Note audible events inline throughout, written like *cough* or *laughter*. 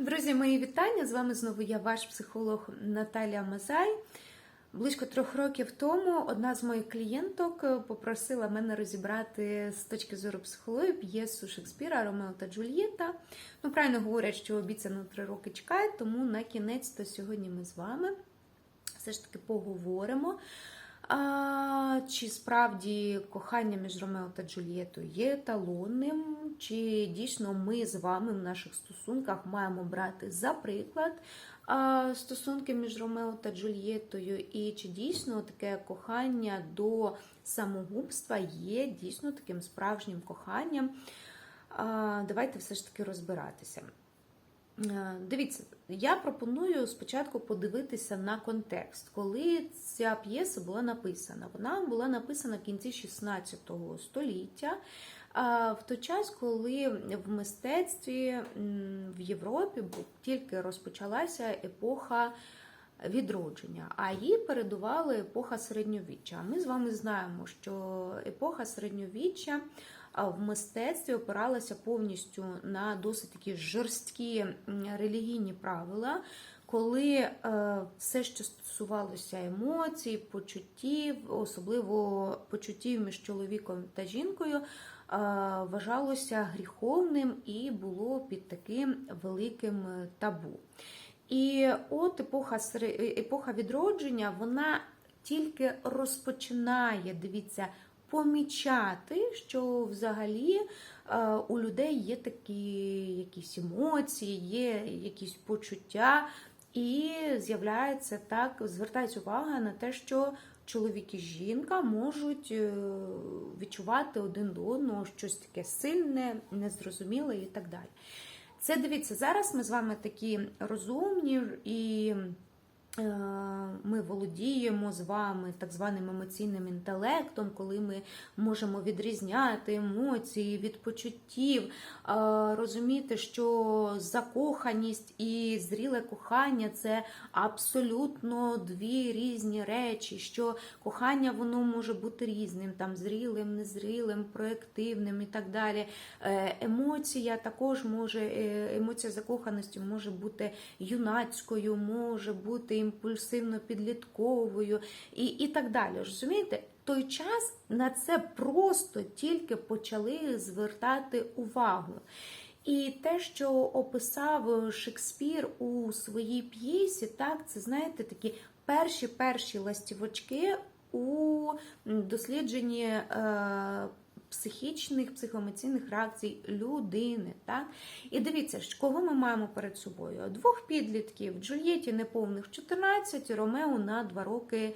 Друзі, мої вітання! З вами знову я, ваш психолог Наталія Мазай. Близько трьох років тому одна з моїх клієнток е, попросила мене розібрати з точки зору психології п'єсу Шекспіра Ромео та Джульєта. Ну, правильно говорять, що обіцяно три роки чекає, тому на кінець то сьогодні ми з вами все ж таки поговоримо. А, Чи справді кохання між Ромео та Джульєтою є еталонним, чи дійсно ми з вами в наших стосунках маємо брати за приклад а, стосунки між Ромео та Джульєтою, і чи дійсно таке кохання до самогубства є дійсно таким справжнім коханням? А, Давайте все ж таки розбиратися. Е, Дивіться, я пропоную спочатку подивитися на контекст, коли ця п'єса була написана. Вона була написана в кінці 16 століття, в той час, коли в мистецтві в Європі тільки розпочалася епоха відродження, а їй передувала епоха середньовіччя. Ми з вами знаємо, що епоха середньовіччя в мистецтві опиралася повністю на досить такі жорсткі релігійні правила. Коли е, все, що стосувалося емоцій, почуттів, особливо почуттів між чоловіком та жінкою, е, вважалося гріховним і було під таким великим табу. І от епоха, епоха відродження, вона тільки розпочинає, дивіться, помічати, що взагалі е, у людей є такі якісь емоції, є якісь почуття, і з'являється так, звертається увага на те, що чоловік і жінка можуть е, відчувати один до одного щось таке сильне, незрозуміле і так далі. Це дивіться, зараз ми з вами такі розумні і ми володіємо з вами так званим емоційним інтелектом, коли ми можемо відрізняти емоції від почуттів, е, розуміти, що закоханість і зріле кохання це абсолютно дві різні речі, що кохання воно може бути різним, там зрілим, незрілим, проєктивним і так далі. Е, Емоція також може, е, емоція закоханості може бути юнацькою, може бути імпульсивно-підлітковою і, і так далі. Розумієте? Той час на це просто тільки почали звертати увагу. І те, що описав Шекспір у своїй п'єсі, так, це знаєте, такі перші перші ластівочки у дослідженні е, психічних, психоемоційних реакцій людини. Так? І дивіться, кого ми маємо перед собою? Двох підлітків, Джульєті неповних 14, Ромео на 2 роки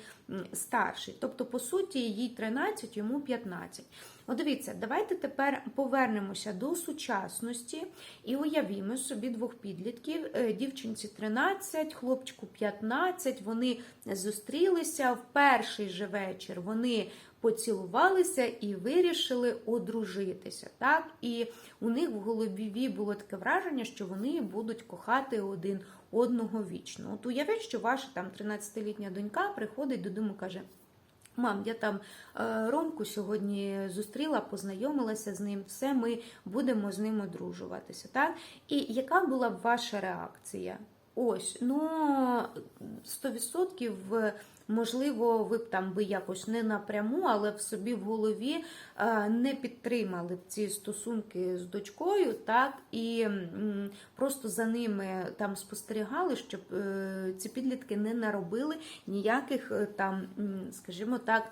старший. Тобто, по суті, їй 13, йому 15. От дивіться, давайте тепер повернемося до сучасності і уявімо собі двох підлітків, е, дівчинці 13, хлопчику 15, вони зустрілися в перший же вечір. Вони поцілувалися і вирішили одружитися. Так? І у них в голові було таке враження, що вони будуть кохати один одного вічно. От уявіть, що ваша там 13-літня донька приходить додому і каже. Мам, я там е, Ромку сьогодні зустріла, познайомилася з ним, все, ми будемо з ним одружуватися. Так? І яка була б ваша реакція? Ось, ну 100% можливо, ви б там би якось не напряму, але в собі в голові е, не підтримали б ці стосунки з дочкою, так, і просто за ними там спостерігали, щоб е, ці підлітки не наробили ніяких е, там, скажімо так,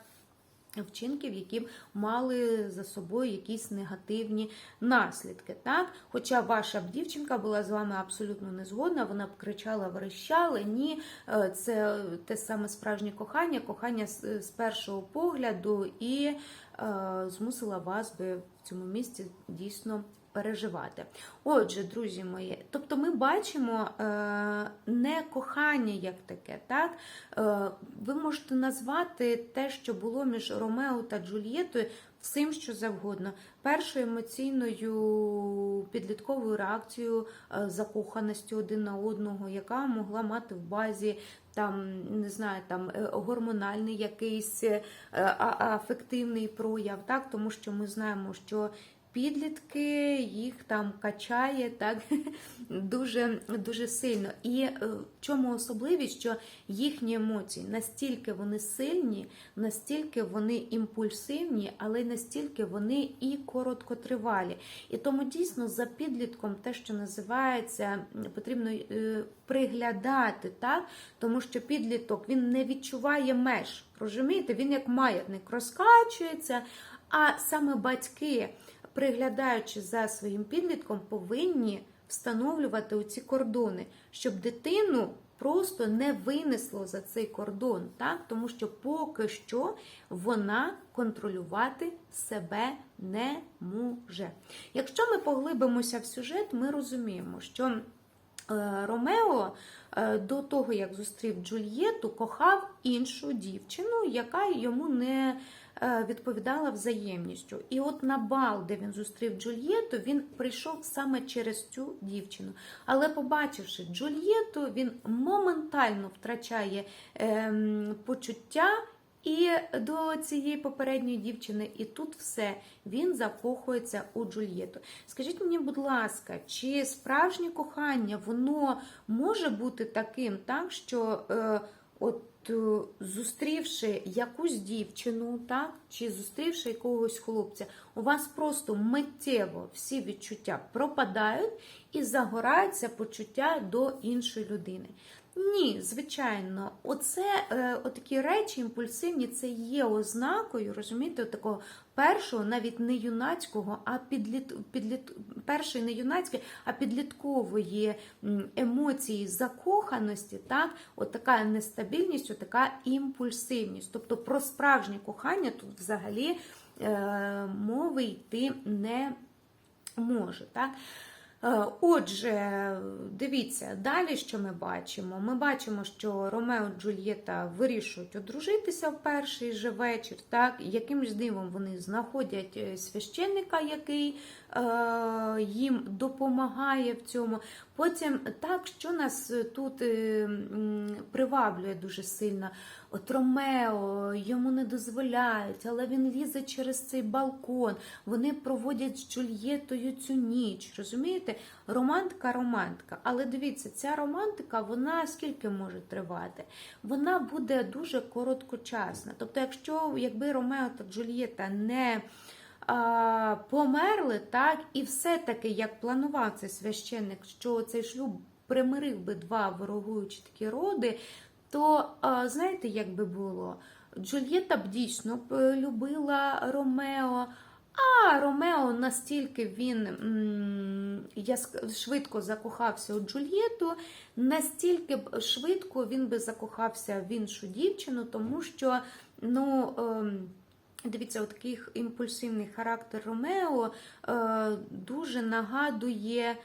вчинків, які мали за собою якісь негативні наслідки. Так? Хоча ваша б дівчинка була з вами абсолютно не згодна, вона б кричала, верещала, ні, е, це те саме справжнє кохання, кохання з, першого погляду, і е, змусила вас би в цьому місці дійсно. Переживати. Отже, друзі мої, тобто ми бачимо е, не кохання як таке. так? Е, ви можете назвати те, що було між Ромео та Джульєтою, всім, що завгодно. Першою емоційною підлітковою реакцією е, закоханості один на одного, яка могла мати в базі там, не знаю, там е, гормональний якийсь е, афективний прояв, так? тому що ми знаємо, що підлітки їх там качає так *laughs* дуже, дуже сильно. І е, в чому особливість, що їхні емоції настільки вони сильні, настільки вони імпульсивні, але настільки вони і короткотривалі. І тому дійсно за підлітком те, що називається, потрібно е, приглядати, так? тому що підліток він не відчуває меж. Розумієте, він як маятник розкачується, а саме батьки, приглядаючи за своїм підлітком, повинні встановлювати оці кордони, щоб дитину просто не винесло за цей кордон, так? тому що поки що вона контролювати себе не може. Якщо ми поглибимося в сюжет, ми розуміємо, що е, Ромео до того, як зустрів Джульєту, кохав іншу дівчину, яка йому не е, відповідала взаємністю. І от на бал, де він зустрів Джульєту, він прийшов саме через цю дівчину. Але побачивши Джульєту, він моментально втрачає ем, почуття. І до цієї попередньої дівчини, і тут все він закохується у Джульєту. Скажіть мені, будь ласка, чи справжнє кохання воно може бути таким, так що е, от е, зустрівши якусь дівчину, так, чи зустрівши якогось хлопця, у вас просто миттєво всі відчуття пропадають і загорається почуття до іншої людини. Ні, звичайно, оце е, отакі речі імпульсивні, це є ознакою, розумієте, такого першого, навіть не юнацького, а підліт, підліт, першої не юнацької, а підліткової емоції закоханості, так, от така нестабільність, от така імпульсивність. Тобто про справжнє кохання тут взагалі е, мови йти не може. Так? Е, Отже, дивіться, далі що ми бачимо? Ми бачимо, що Ромео і Джульєта вирішують одружитися в перший же вечір. Так? Якимсь дивом вони знаходять е, священника, який е, їм допомагає в цьому. Потім так, що нас тут е, приваблює дуже сильно. От Ромео йому не дозволяють, але він лізе через цей балкон. Вони проводять з Джульєтою цю ніч. Розумієте? Романтика, романтика. Але дивіться, ця романтика, вона скільки може тривати? Вона буде дуже короткочасна. Тобто, якщо якби Ромео та Джульєта не померли, так, і все-таки, як планував цей священник, що цей шлюб примирив би два ворогуючі такі роди, то знаєте, як би було? Джульєта б дійсно любила Ромео, а Ромео настільки він яск- швидко закохався у Джульєту, настільки б швидко він би закохався в іншу дівчину, тому що, ну. Дивіться, от такий імпульсивний характер Ромео е, дуже нагадує.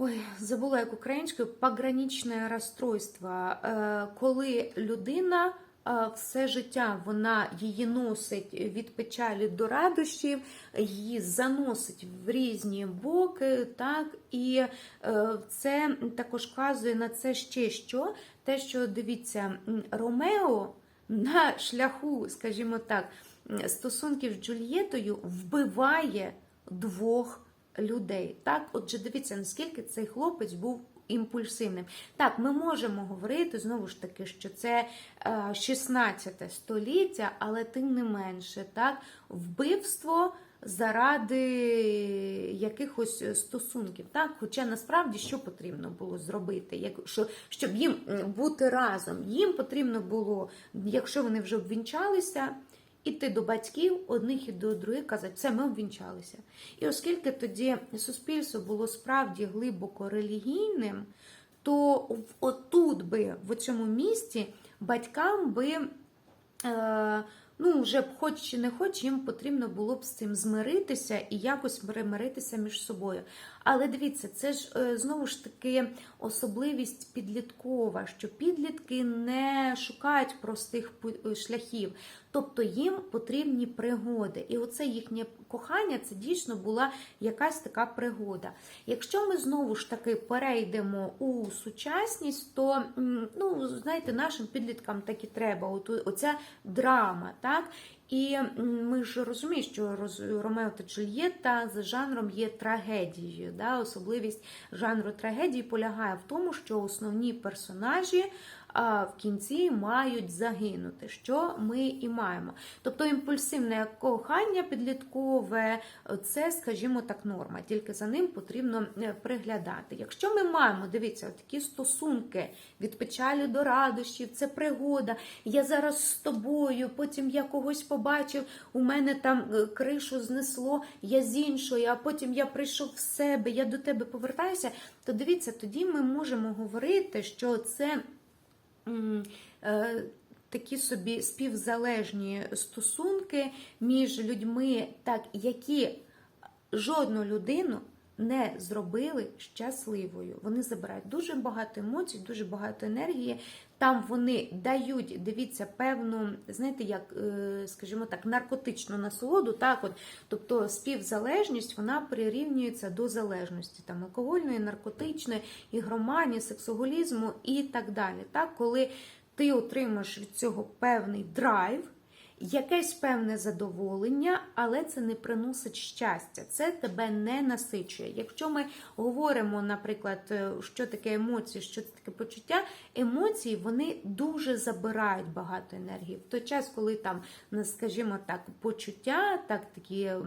Ой, забула як українською пограничне розстройство, е, коли людина е, все життя вона її носить від печалі до радощів, її заносить в різні боки, так і е, це також вказує на це ще що. Те, що дивіться, Ромео на шляху, скажімо так, стосунків з Джульєтою вбиває двох людей. Так, отже, дивіться, наскільки цей хлопець був імпульсивним. Так, ми можемо говорити знову ж таки, що це е, 16 століття, але тим не менше, так, вбивство. Заради якихось стосунків, так? Хоча насправді що потрібно було зробити, як, що, щоб їм бути разом, їм потрібно було, якщо вони вже обвінчалися, іти до батьків одних і до других казати, все, ми обвінчалися. І оскільки тоді суспільство було справді глибоко релігійним, то отут би, в цьому місті, батькам би. Е, Ну, вже б хоч чи не хоч, їм потрібно було б з цим змиритися і якось примиритися між собою. Але дивіться, це ж е, знову ж таки особливість підліткова, що підлітки не шукають простих пу- шляхів, тобто їм потрібні пригоди. І оце їхнє кохання це дійсно була якась така пригода. Якщо ми знову ж таки перейдемо у сучасність, то ну, знаєте, нашим підліткам так і треба. От, оця драма, так? І ми ж розуміємо, що Ромео та Джульєтта за жанром є трагедією. Да? Особливість жанру трагедії полягає в тому, що основні персонажі в кінці мають загинути, що ми і маємо. Тобто імпульсивне кохання підліткове це, скажімо так, норма, тільки за ним потрібно е, приглядати. Якщо ми маємо, дивіться, такі стосунки від печалі до радощів, це пригода. Я зараз з тобою, потім я когось побачив, у мене там е, кришу знесло, я з іншої, а потім я прийшов в себе, я до тебе повертаюся. То дивіться, тоді ми можемо говорити, що це. Е, Такі собі співзалежні стосунки між людьми, так, які жодну людину не зробили щасливою. Вони забирають дуже багато емоцій, дуже багато енергії. Там вони дають, дивіться, певну, знаєте, як, е, скажімо так, наркотичну насолоду. Так, от, тобто співзалежність вона прирівнюється до залежності там, алкогольної, наркотичної, ігроманії, сексуалізму і так далі. Так, коли ти отримаєш від цього певний драйв, якесь певне задоволення, але це не приносить щастя, це тебе не насичує. Якщо ми говоримо, наприклад, е, що таке емоції, що це таке почуття, емоції вони дуже забирають багато енергії. В той час, коли там, ну, скажімо так, почуття, так такі е,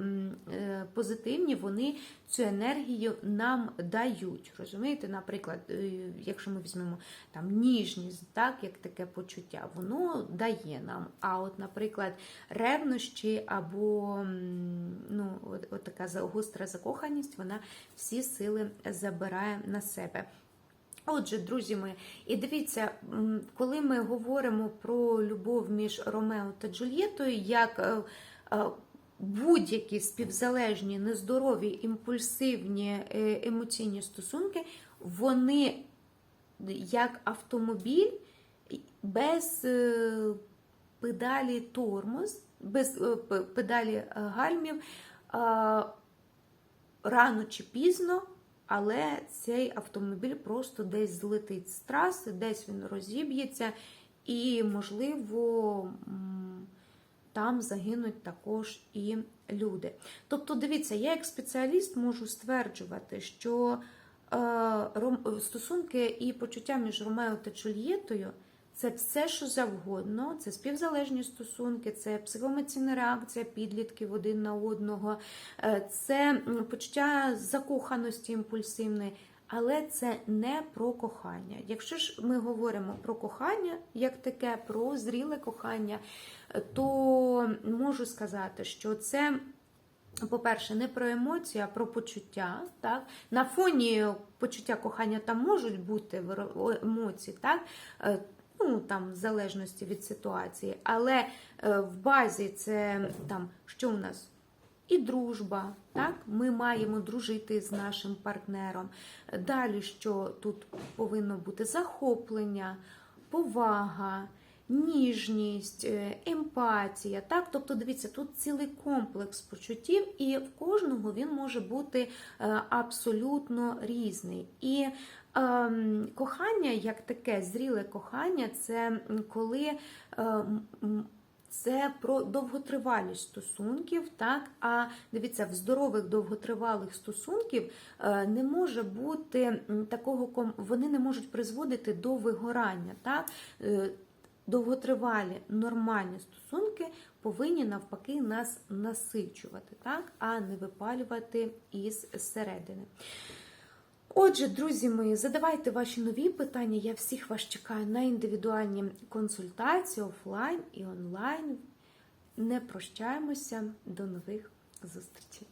позитивні, вони цю енергію нам дають. Розумієте, наприклад, е, якщо ми візьмемо там ніжність, так як таке почуття, воно дає нам. А от, наприклад, ревнощі або ну, от, от така за- гостра закоханість, вона всі сили забирає на себе. Отже, друзі мої, і дивіться, коли ми говоримо про любов між Ромео та Джульєтою, як е, е, будь-які співзалежні, нездорові, імпульсивні е, емоційні стосунки, вони як автомобіль без е, педалі тормоз, без е, педалі гальмів, рано чи пізно, але цей автомобіль просто десь злетить з траси, десь він розіб'ється, і, можливо, там загинуть також і люди. Тобто, дивіться, я як спеціаліст можу стверджувати, що е, стосунки і почуття між Ромео та Джульєтою це все, що завгодно, це співзалежні стосунки, це психоемоційна реакція підлітків один на одного, е, це почуття закоханості імпульсивної. Але це не про кохання. Якщо ж ми говоримо про кохання, як таке, про зріле кохання, то можу сказати, що це по-перше, не про емоції, а про почуття. Так? На фоні почуття кохання там можуть бути емоції, так? Е, Ну, там, в залежності від ситуації, але е, в базі це там, що у нас? І дружба, так? Ми маємо дружити з нашим партнером. Далі, що тут повинно бути захоплення, повага, ніжність, е, емпатія. Так? Тобто, дивіться, тут цілий комплекс почуттів, і в кожного він може бути е, абсолютно різний. І ем, кохання, як таке зріле кохання, це коли. е, м, це про довготривалість стосунків, так? А дивіться, в здорових довготривалих стосунків е, не може бути такого вони не можуть призводити до вигорання. Так? Е, Довготривалі нормальні стосунки повинні навпаки нас насичувати, так? а не випалювати із середини. Отже, друзі мої, задавайте ваші нові питання. Я всіх вас чекаю на індивідуальні консультації офлайн і онлайн. Не прощаємося. До нових зустрічей!